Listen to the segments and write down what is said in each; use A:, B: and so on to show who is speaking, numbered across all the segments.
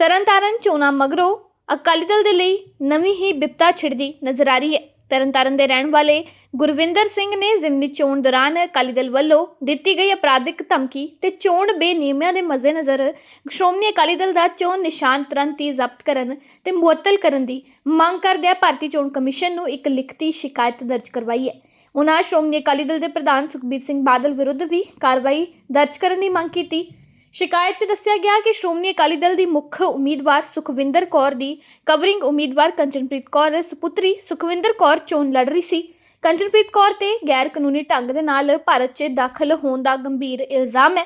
A: ਤਰਨਤਾਰਨ ਚੋਣਾਂ ਮਗਰੋਂ ਅਕਾਲੀ ਦਲ ਦੇ ਲਈ ਨਵੀਂ ਹੀ ਬਿਪਤਾ ਛਿੜਦੀ ਨਜ਼ਰ ਆ ਰਹੀ ਹੈ। ਤਰਨਤਾਰਨ ਦੇ ਰਹਿਣ ਵਾਲੇ ਗੁਰਵਿੰਦਰ ਸਿੰਘ ਨੇ ਜ਼ਿਮਨੀ ਚੋਣ ਦੌਰਾਨ ਅਕਾਲੀ ਦਲ ਵੱਲੋਂ ਦਿੱਤੀ ਗਈ ਅਪਰਾਧਿਕ ਧਮਕੀ ਤੇ ਚੋਣ ਬੇਨਿਯਮੀਆਂ ਦੇ ਮੱਦੇਨਜ਼ਰ ਸ਼੍ਰੋਮਣੀ ਅਕਾਲੀ ਦਲ ਦਾ ਚੋਣ ਨਿਸ਼ਾਨ ਤੁਰੰਤ ਹੀ ਜ਼ਬਤ ਕਰਨ ਤੇ ਮੁਅੱਤਲ ਕਰਨ ਦੀ ਮੰਗ ਕਰਦਿਆਂ ਭਾਰਤੀ ਚੋਣ ਕਮਿਸ਼ਨ ਨੂੰ ਇੱਕ ਲਿਖਤੀ ਸ਼ਿਕਾਇਤ ਦਰਜ ਕਰਵਾਈ ਹੈ। ਉਨ੍ਹਾਂ ਸ਼੍ਰੋਮਣੀ ਅਕਾਲੀ ਦਲ ਦੇ ਪ੍ਰਧਾਨ ਸੁਖਬੀਰ ਸਿੰਘ ਬਾਦਲ ਵਿਰੁੱਧ ਵੀ ਕਾਰਵਾਈ ਦਰਜ ਕਰਨ ਦੀ ਮੰਗ ਕੀਤੀ। ਸ਼ਿਕਾਇਤ 'ਚ ਦੱਸਿਆ ਗਿਆ ਕਿ ਸ਼੍ਰੋਮਣੀ ਅਕਾਲੀ ਦਲ ਦੀ ਮੁੱਖ ਉਮੀਦਵਾਰ ਸੁਖਵਿੰਦਰ ਕੌਰ ਦੀ ਕਵਰਿੰਗ ਉਮੀਦਵਾਰ ਕੰਚਨਪ੍ਰੀਤ ਕੌਰ, ਸੁਪੁੱਤਰੀ ਸੁਖਵਿੰਦਰ ਕੌਰ ਚੋਣ ਲੜ ਰਹੀ ਸੀ। ਕੰਚਨਪ੍ਰੀਤ ਕੌਰ ਤੇ ਗੈਰ ਕਾਨੂੰਨੀ ਢੰਗ ਦੇ ਨਾਲ ਭਾਰਤ 'ਚ ਦਾਖਲ ਹੋਣ ਦਾ ਗੰਭੀਰ ਇਲਜ਼ਾਮ ਹੈ।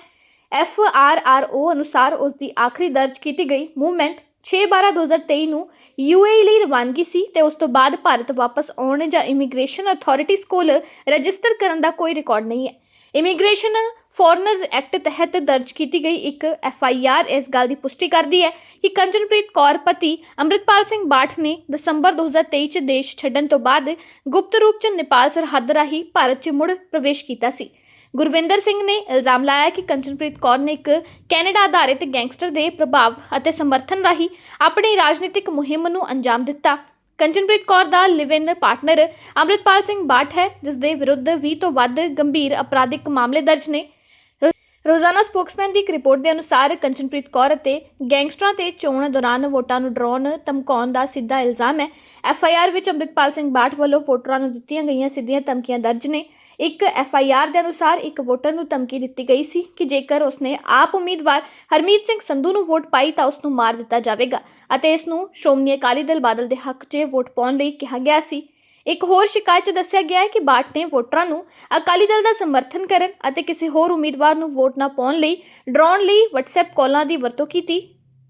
A: ਐਫ ਆਰ ਆਰ ਓ ਅਨੁਸਾਰ ਉਸ ਦੀ ਆਖਰੀ ਦਰਜ ਕੀਤੀ ਗਈ ਮੂਵਮੈਂਟ 6/12/2023 ਨੂੰ ਯੂਏਈ ਲਈ ਰਵਾਨਗੀ ਸੀ ਤੇ ਉਸ ਤੋਂ ਬਾਅਦ ਭਾਰਤ ਵਾਪਸ ਆਉਣ ਜਾਂ ਇਮੀਗ੍ਰੇਸ਼ਨ ਅਥਾਰਟੀਜ਼ ਕੋਲ ਰਜਿਸਟਰ ਕਰਨ ਦਾ ਕੋਈ ਰਿਕਾਰਡ ਨਹੀਂ ਹੈ। ਇਮੀਗ੍ਰੇਸ਼ਨ ਫੋਰਨਰਜ਼ ਐਕਟ ਤਹਿਤ ਦਰਜ ਕੀਤੀ ਗਈ ਇੱਕ ਐਫ ਆਈ ਆਰ ਇਸ ਗੱਲ ਦੀ ਪੁਸ਼ਟੀ ਕਰਦੀ ਹੈ ਕਿ ਕੰਚਨਪ੍ਰੀਤ ਕੌਰ ਪਤੀ ਅੰਮ੍ਰਿਤਪਾਲ ਸਿੰਘ ਬਾਠ ਨੇ ਦਸੰਬਰ 2023 ਚ ਦੇਸ਼ ਛੱਡਣ ਤੋਂ ਬਾਅਦ ਗੁਪਤ ਰੂਪ ਚ ਨੇਪਾਲ ਸਰਹੱਦ ਰਾਹੀਂ ਭਾਰਤ ਚ ਮੁੜ ਪ੍ਰਵੇਸ਼ ਕੀਤਾ ਸੀ। ਗੁਰਵਿੰਦਰ ਸਿੰਘ ਨੇ ਇਲਜ਼ਾਮ ਲਾਇਆ ਕਿ ਕੰਚਨਪ੍ਰੀਤ ਕੌਰ ਨੇ ਇੱਕ ਕੈਨੇਡਾ ਆਧਾਰਿਤ ਗੈਂਗਸਟਰ ਦੇ ਪ੍ਰਭਾਵ ਅਤੇ ਸਮਰਥਨ ਰਾਹੀਂ ਆਪਣੀ ਰਾਜਨੀਤਿਕ ਮੁਹਿੰਮ ਨੂੰ ਅੰਜਾਮ ਦਿੱਤਾ। ਕੰਚਨਪ੍ਰੀਤ ਕੌਰ ਦਾ live in partner Amritpal Singh Bath ਹੈ ਜਿਸ ਦੇ ਵਿਰੁੱਧ 20 ਤੋਂ ਵੱਧ ਗੰਭੀਰ ਅਪਰਾਧਿਕ ਮਾਮਲੇ ਦਰਜ ਨੇ। ਰੋਜ਼ਾਨਾ ਸਪੋਕਸਮੈਨ ਦੀ ਇੱਕ ਰਿਪੋਰਟ ਦੇ ਅਨੁਸਾਰ ਕੰਚਨਪ੍ਰੀਤ ਕੌਰ ਅਤੇ ਗੈਂਗਸਟਰਾਂ ਤੇ ਚੋਣ ਦੌਰਾਨ ਵੋਟਾਂ ਨੂੰ ਡਰਾਉਣ, ਧਮਕਾਉਣ ਦਾ ਸਿੱਧਾ ਇਲਜ਼ਾਮ ਹੈ। ਐਫ ਆਈ ਆਰ ਵਿੱਚ ਅੰਮ੍ਰਿਤਪਾਲ ਸਿੰਘ ਬਾਠ ਵੱਲੋਂ ਵੋਟਰਾਂ ਨੂੰ ਦਿੱਤੀਆਂ ਗਈਆਂ ਸਿੱਧੀਆਂ ਧਮਕੀਆਂ ਦਰਜ ਨੇ। ਇੱਕ ਐਫ ਆਈ ਆਰ ਦੇ ਅਨੁਸਾਰ ਇੱਕ ਵੋਟਰ ਨੂੰ ਧਮਕੀ ਦਿੱਤੀ ਗਈ ਸੀ ਕਿ ਜੇਕਰ ਉਸਨੇ ਆਪ ਉਮੀਦਵਾਰ ਹਰਮੀਤ ਸਿੰਘ ਸੰਧੂ ਨੂੰ ਵੋਟ ਪਾਈ ਤਾਂ ਉਸ ਨੂੰ ਮਾਰ ਦਿੱਤਾ ਜਾਵੇਗਾ ਅਤੇ ਇਸ ਨੂੰ ਸ਼੍ਰੋਮਣੀ ਅਕਾਲੀ ਦਲ ਬਾਦਲ ਦੇ ਹੱਕ 'ਚ ਵੋਟ ਪਾਉਣ ਲਈ ਕਿਹਾ ਗਿਆ ਸੀ। ਇੱਕ ਹੋਰ ਸ਼ਿਕਾਇਤ 'ਚ ਦੱਸਿਆ ਗਿਆ ਹੈ ਕਿ ਬਾਟ ਨੇ ਵੋਟਰਾਂ ਨੂੰ ਅਕਾਲੀ ਦਲ ਦਾ ਸਮਰਥਨ ਕਰਨ ਅਤੇ ਕਿਸੇ ਹੋਰ ਉਮੀਦਵਾਰ ਨੂੰ ਵੋਟ ਨਾ ਪਾਉਣ ਲਈ ਡਰਾਉਣ ਲਈ WhatsApp ਕਾਲਾਂ ਦੀ ਵਰਤੋਂ ਕੀਤੀ।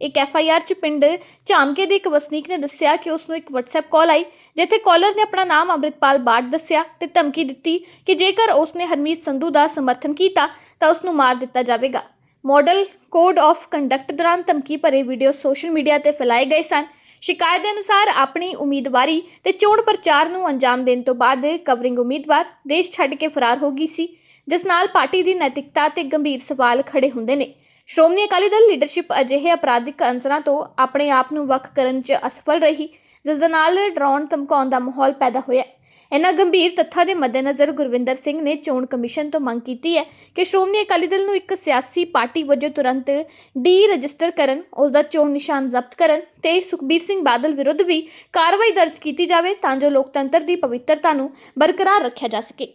A: ਇੱਕ ਐਫ ਆਈ ਆਰ 'ਚ ਪਿੰਡ ਝਾਮਕੇ ਦੇ ਇੱਕ ਵਸਨੀਕ ਨੇ ਦੱਸਿਆ ਕਿ ਉਸ ਨੂੰ ਇੱਕ WhatsApp ਕਾਲ ਆਈ, ਜਿੱਥੇ ਕਾਲਰ ਨੇ ਆਪਣਾ ਨਾਮ ਅੰਮ੍ਰਿਤਪਾਲ ਬਾਟ ਦੱਸਿਆ ਤੇ ਧਮਕੀ ਦਿੱਤੀ ਕਿ ਜੇਕਰ ਉਸ ਨੇ ਹਰਮੀਤ ਸੰਧੂ ਦਾ ਸਮਰਥਨ ਕੀਤਾ ਤਾਂ ਉਸ ਨੂੰ ਮਾਰ ਦਿੱਤਾ ਜਾਵੇਗਾ। ਮਾਡਲ ਕੋਡ ਆਫ ਕੰਡਕਟ ਦੌਰਾਨ ਧਮਕੀ ਭਰੇ ਵੀਡੀਓ ਸੋਸ਼ਲ ਮੀਡੀਆ ਤੇ ਫੈਲਾਏ ਗਏ ਸਨ। ਸ਼ਿਕਾਇਤ ਦੇ ਅਨੁਸਾਰ ਆਪਣੀ ਉਮੀਦਵਾਰੀ ਤੇ ਚੋਣ ਪ੍ਰਚਾਰ ਨੂੰ ਅੰਜਾਮ ਦੇਣ ਤੋਂ ਬਾਅਦ ਕਵਰਿੰਗ ਉਮੀਦਵਾਰ ਦੇਸ਼ ਛੱਡ ਕੇ ਫਰਾਰ ਹੋ ਗਈ ਸੀ, ਜਿਸ ਨਾਲ ਪਾਰਟੀ ਦੀ ਨੈਤਿਕਤਾ ਤੇ ਗੰਭੀਰ ਸਵਾਲ ਖੜੇ ਹੁੰਦੇ ਨੇ। ਸ਼੍ਰੋਮਣੀ ਅਕਾਲੀ ਦਲ ਲੀਡਰਸ਼ਿਪ ਅਜਿਹੇ ਅਪਰਾਧਿਕ ਅੰਸਰਾਂ ਤੋਂ ਆਪਣੇ ਆਪ ਨੂੰ ਵੱਖ ਕਰਨ 'ਚ ਅਸਫਲ ਰਹੀ, ਜਿਸ ਦੇ ਨਾਲ ਡਰਾਉਣ ਧਮਕਾਉਣ ਦਾ ਮਾਹੌਲ ਪੈਦਾ ਹੋਇਆ। ਇਹਨਾਂ ਗੰਭੀਰ ਤੱਥਾਂ ਦੇ ਮੱਦੇਨਜ਼ਰ ਗੁਰਵਿੰਦਰ ਸਿੰਘ ਨੇ ਚੋਣ ਕਮਿਸ਼ਨ ਤੋਂ ਮੰਗ ਕੀਤੀ ਹੈ ਕਿ ਸ਼੍ਰੋਮਣੀ ਅਕਾਲੀ ਦਲ ਨੂੰ ਇੱਕ ਸਿਆਸੀ ਪਾਰਟੀ ਵਜੋਂ ਤੁਰੰਤ ਡੀ ਰਜਿਸਟਰ ਕਰਨ, ਉਸ ਦਾ ਚੋਣ ਨਿਸ਼ਾਨ ਜ਼ਬਤ ਕਰਨ ਤੇ ਸੁਖਬੀਰ ਸਿੰਘ ਬਾਦਲ ਵਿਰੁੱਧ ਵੀ ਕਾਰਵਾਈ ਦਰਜ ਕੀਤੀ ਜਾਵੇ ਤਾਂ ਜੋ ਲੋਕਤੰਤਰ ਦੀ ਪਵਿੱਤਰਤਾ ਨੂੰ ਬਰਕਰਾਰ ਰੱਖਿਆ ਜਾ ਸਕੇ।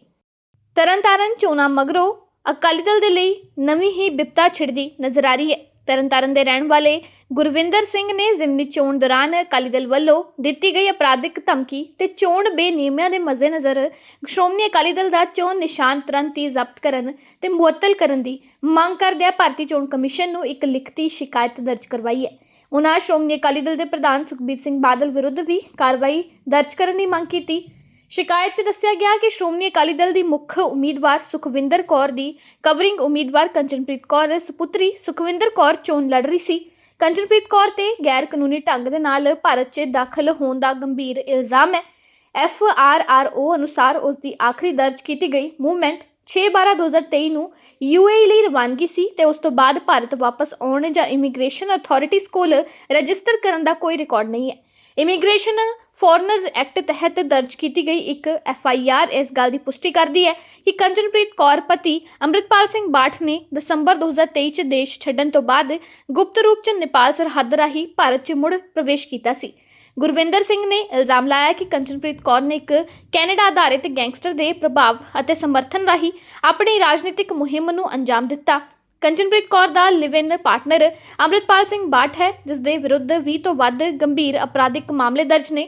A: ਤਰਨਤਾਰਨ ਚੋਣਾਂ ਮਗਰੋਂ ਅਕਾਲੀ ਦਲ ਦੇ ਲਈ ਨਵੀਂ ਹੀ ਬਿਪਤਾ ਛਿੜਦੀ ਨਜ਼ਰ ਆ ਰਹੀ ਹੈ। ਤਰਨਤਾਰਨ ਦੇ ਰਹਿਣ ਵਾਲੇ ਗੁਰਵਿੰਦਰ ਸਿੰਘ ਨੇ ਜ਼ਿਮਨੀ ਚੋਣ ਦੌਰਾਨ ਅਕਾਲੀ ਦਲ ਵੱਲੋਂ ਦਿੱਤੀ ਗਈ ਅਪਰਾਧਿਕ ਧਮਕੀ ਤੇ ਚੋਣ ਬੇਨਿਯਮੀਆਂ ਦੇ ਮੱਦੇਨਜ਼ਰ ਸ਼੍ਰੋਮਣੀ ਅਕਾਲੀ ਦਲ ਦਾ ਚੋਣ ਨਿਸ਼ਾਨ ਤੁਰੰਤ ਹੀ ਜ਼ਬਤ ਕਰਨ ਤੇ ਮੁਅੱਤਲ ਕਰਨ ਦੀ ਮੰਗ ਕਰਦਿਆਂ ਭਾਰਤੀ ਚੋਣ ਕਮਿਸ਼ਨ ਨੂੰ ਇੱਕ ਲਿਖਤੀ ਸ਼ਿਕਾਇਤ ਦਰਜ ਕਰਵਾਈ ਹੈ। ਉਨ੍ਹਾਂ ਸ਼੍ਰੋਮਣੀ ਅਕਾਲੀ ਦਲ ਦੇ ਪ੍ਰਧਾਨ ਸੁਖਬੀਰ ਸਿੰਘ ਬਾਦਲ ਵਿਰੁੱਧ ਵੀ ਕਾਰਵਾਈ ਦਰਜ ਕਰਨ ਦੀ ਮੰਗ ਕੀਤੀ। ਸ਼ਿਕਾਇਤ 'ਚ ਦੱਸਿਆ ਗਿਆ ਕਿ ਸ਼੍ਰੋਮਣੀ ਅਕਾਲੀ ਦਲ ਦੀ ਮੁੱਖ ਉਮੀਦਵਾਰ ਸੁਖਵਿੰਦਰ ਕੌਰ ਦੀ ਕਵਰਿੰਗ ਉਮੀਦਵਾਰ ਕੰਚਨਪ੍ਰੀਤ ਕੌਰ ਸੁਪੁੱਤਰੀ ਸੁਖਵਿੰਦਰ ਕੌਰ ਚੋਣ ਲੜ ਰਹੀ ਸੀ। ਕੰਚਨਪ੍ਰੀਤ ਕੌਰ ਤੇ ਗੈਰ ਕਾਨੂੰਨੀ ਢੰਗ ਦੇ ਨਾਲ ਭਾਰਤ 'ਚ ਦਾਖਲ ਹੋਣ ਦਾ ਗੰਭੀਰ ਇਲਜ਼ਾਮ ਹੈ। ਐਫ ਆਰ ਆਰ ਓ ਅਨੁਸਾਰ ਉਸ ਦੀ ਆਖਰੀ ਦਰਜ ਕੀਤੀ ਗਈ ਮੂਵਮੈਂਟ 6/12/2023 ਨੂੰ ਯੂਏਈ ਲਈ ਰਵਾਨਗੀ ਸੀ ਤੇ ਉਸ ਤੋਂ ਬਾਅਦ ਭਾਰਤ ਵਾਪਸ ਆਉਣ ਜਾਂ ਇਮੀਗ੍ਰੇਸ਼ਨ ਅਥਾਰਟੀਜ਼ ਕੋਲ ਰਜਿਸਟਰ ਕਰਨ ਦਾ ਕੋਈ ਰਿਕਾਰਡ ਨਹੀਂ ਹੈ। ਇਮੀਗ੍ਰੇਸ਼ਨ ਫੋਰਨਰਜ਼ ਐਕਟ ਤਹਿਤ ਦਰਜ ਕੀਤੀ ਗਈ ਇੱਕ ਐਫ ਆਈ ਆਰ ਇਸ ਗੱਲ ਦੀ ਪੁਸ਼ਟੀ ਕਰਦੀ ਹੈ ਕਿ ਕੰਚਨਪ੍ਰੀਤ ਕੌਰ ਪਤੀ ਅੰਮ੍ਰਿਤਪਾਲ ਸਿੰਘ ਬਾਠ ਨੇ ਦਸੰਬਰ 2023 ਚ ਦੇਸ਼ ਛੱਡਣ ਤੋਂ ਬਾਅਦ ਗੁਪਤ ਰੂਪ ਚ ਨੇਪਾਲ ਸਰਹੱਦ ਰਾਹੀਂ ਭਾਰਤ ਚ ਮੁੜ ਪ੍ਰਵੇਸ਼ ਕੀਤਾ ਸੀ। ਗੁਰਵਿੰਦਰ ਸਿੰਘ ਨੇ ਇਲਜ਼ਾਮ ਲਾਇਆ ਕਿ ਕੰਚਨਪ੍ਰੀਤ ਕੌਰ ਨੇ ਇੱਕ ਕੈਨੇਡਾ ਆਧਾਰਿਤ ਗੈਂਗਸਟਰ ਦੇ ਪ੍ਰਭਾਵ ਅਤੇ ਸਮਰਥਨ ਰਾਹੀਂ ਆਪਣੀ ਰਾਜਨੀਤਿਕ ਮੁਹਿੰਮ ਨੂੰ ਅੰਜਾਮ ਦਿੱਤਾ। ਕੰਚਨਪ੍ਰੀਤ ਕੌਰ ਦਾ live in partner Amritpal Singh Bath ਹੈ ਜਿਸ ਦੇ ਵਿਰੁੱਧ 20 ਤੋਂ ਵੱਧ ਗੰਭੀਰ ਅਪਰਾਧਿਕ ਮਾਮਲੇ ਦਰਜ ਨੇ।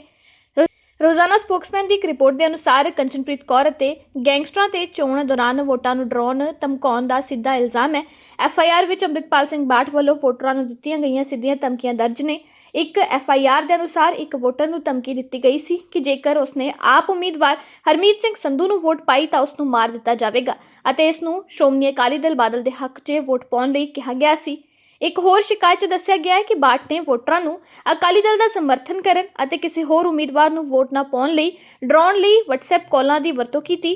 A: ਰੋਜ਼ਾਨਾ ਸਪੋਕਸਮੈਨ ਦੀ ਇੱਕ ਰਿਪੋਰਟ ਦੇ ਅਨੁਸਾਰ ਕੰਚਨਪ੍ਰੀਤ ਕੌਰ ਅਤੇ ਗੈਂਗਸਟਰਾਂ ਤੇ ਚੋਣ ਦੌਰਾਨ ਵੋਟਾਂ ਨੂੰ ਡਰਾਉਣ, ਧਮਕਾਉਣ ਦਾ ਸਿੱਧਾ ਇਲਜ਼ਾਮ ਹੈ। ਐਫ ਆਈ ਆਰ ਵਿੱਚ ਅੰਮ੍ਰਿਤਪਾਲ ਸਿੰਘ ਬਾਠ ਵੱਲੋਂ ਵੋਟਰਾਂ ਨੂੰ ਦਿੱਤੀਆਂ ਗਈਆਂ ਸਿੱਧੀਆਂ ਧਮਕੀਆਂ ਦਰਜ ਨੇ। ਇੱਕ ਐਫ ਆਈ ਆਰ ਦੇ ਅਨੁਸਾਰ ਇੱਕ ਵੋਟਰ ਨੂੰ ਧਮਕੀ ਦਿੱਤੀ ਗਈ ਸੀ ਕਿ ਜੇਕਰ ਉਸਨੇ ਆਪ ਉਮੀਦਵਾਰ ਹਰਮੀਤ ਸਿੰਘ ਸੰਧੂ ਨੂੰ ਵੋਟ ਪਾਈ ਤਾਂ ਉਸ ਨੂੰ ਮਾਰ ਦਿੱਤਾ ਜਾਵੇਗਾ ਅਤੇ ਇਸ ਨੂੰ ਸ਼੍ਰੋਮਣੀ ਅਕਾਲੀ ਦਲ ਬਾਦਲ ਦੇ ਹੱਕ 'ਚ ਵੋਟ ਪਾਉਣ ਲਈ ਕਿਹਾ ਗਿਆ ਸੀ। ਇੱਕ ਹੋਰ ਸ਼ਿਕਾਇਤ 'ਚ ਦੱਸਿਆ ਗਿਆ ਹੈ ਕਿ ਬਾਟ ਨੇ ਵੋਟਰਾਂ ਨੂੰ ਅਕਾਲੀ ਦਲ ਦਾ ਸਮਰਥਨ ਕਰਨ ਅਤੇ ਕਿਸੇ ਹੋਰ ਉਮੀਦਵਾਰ ਨੂੰ ਵੋਟ ਨਾ ਪਾਉਣ ਲਈ ਡਰਾਉਣ ਲਈ WhatsApp ਕਾਲਾਂ ਦੀ ਵਰਤੋਂ ਕੀਤੀ।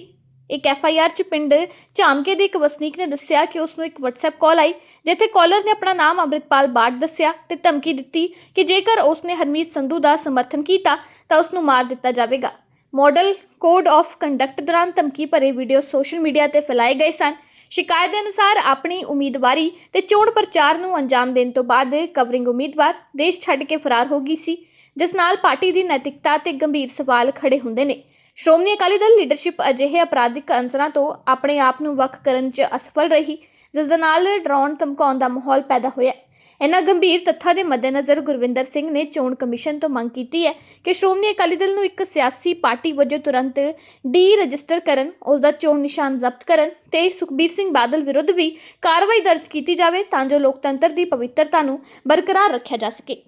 A: ਇੱਕ ਐਫ ਆਈ ਆਰ 'ਚ ਪਿੰਡ ਝਾਮਕੇ ਦੇ ਇੱਕ ਵਸਨੀਕ ਨੇ ਦੱਸਿਆ ਕਿ ਉਸ ਨੂੰ ਇੱਕ WhatsApp ਕਾਲ ਆਈ, ਜਿੱਥੇ ਕਾਲਰ ਨੇ ਆਪਣਾ ਨਾਮ ਅੰਮ੍ਰਿਤਪਾਲ ਬਾਟ ਦੱਸਿਆ ਤੇ ਧਮਕੀ ਦਿੱਤੀ ਕਿ ਜੇਕਰ ਉਸ ਨੇ ਹਰਮੀਤ ਸੰਧੂ ਦਾ ਸਮਰਥਨ ਕੀਤਾ ਤਾਂ ਉਸ ਨੂੰ ਮਾਰ ਦਿੱਤਾ ਜਾਵੇਗਾ। ਮਾਡਲ ਕੋਡ ਆਫ ਕੰਡਕਟ ਦੌਰਾਨ ਧਮਕੀ ਭਰੇ ਵੀਡੀਓ ਸੋਸ਼ਲ ਮੀਡੀਆ ਤੇ ਫੈਲਾਏ ਗਏ ਸਨ। ਸ਼ਿਕਾਇਤ ਦੇ ਅਨੁਸਾਰ ਆਪਣੀ ਉਮੀਦਵਾਰੀ ਤੇ ਚੋਣ ਪ੍ਰਚਾਰ ਨੂੰ ਅੰਜਾਮ ਦੇਣ ਤੋਂ ਬਾਅਦ ਕਵਰਿੰਗ ਉਮੀਦਵਾਰ ਦੇਸ਼ ਛੱਡ ਕੇ ਫਰਾਰ ਹੋ ਗਈ ਸੀ, ਜਿਸ ਨਾਲ ਪਾਰਟੀ ਦੀ ਨੈਤਿਕਤਾ ਤੇ ਗੰਭੀਰ ਸਵਾਲ ਖੜੇ ਹੁੰਦੇ ਨੇ। ਸ਼੍ਰੋਮਣੀ ਅਕਾਲੀ ਦਲ ਲੀਡਰਸ਼ਿਪ ਅਜਿਹੇ ਅਪਰਾਧਿਕ ਅੰਸਰਾਂ ਤੋਂ ਆਪਣੇ ਆਪ ਨੂੰ ਵੱਖ ਕਰਨ 'ਚ ਅਸਫਲ ਰਹੀ, ਜਿਸ ਦੇ ਨਾਲ ਡਰਾਉਣ ਧਮਕਾਉਣ ਦਾ ਮਾਹੌਲ ਪੈਦਾ ਹੋਇਆ। ਇਹਨਾਂ ਗੰਭੀਰ ਤੱਥਾਂ ਦੇ ਮੱਦੇਨਜ਼ਰ ਗੁਰਵਿੰਦਰ ਸਿੰਘ ਨੇ ਚੋਣ ਕਮਿਸ਼ਨ ਤੋਂ ਮੰਗ ਕੀਤੀ ਹੈ ਕਿ ਸ਼੍ਰੋਮਣੀ ਅਕਾਲੀ ਦਲ ਨੂੰ ਇੱਕ ਸਿਆਸੀ ਪਾਰਟੀ ਵਜੋਂ ਤੁਰੰਤ ਡੀ ਰਜਿਸਟਰ ਕਰਨ ਉਸ ਦਾ ਚੋਣ ਨਿਸ਼ਾਨ ਜ਼ਬਤ ਕਰਨ ਤੇ ਸੁਖਬੀਰ ਸਿੰਘ ਬਾਦਲ ਵਿਰੁੱਧ ਵੀ ਕਾਰਵਾਈ ਦਰਜ ਕੀਤੀ ਜਾਵੇ ਤਾਂ ਜੋ ਲੋਕਤੰਤਰ ਦੀ ਪਵਿੱਤਰਤਾ ਨੂੰ ਬਰਕਰਾਰ ਰੱਖਿਆ ਜਾ ਸਕੇ।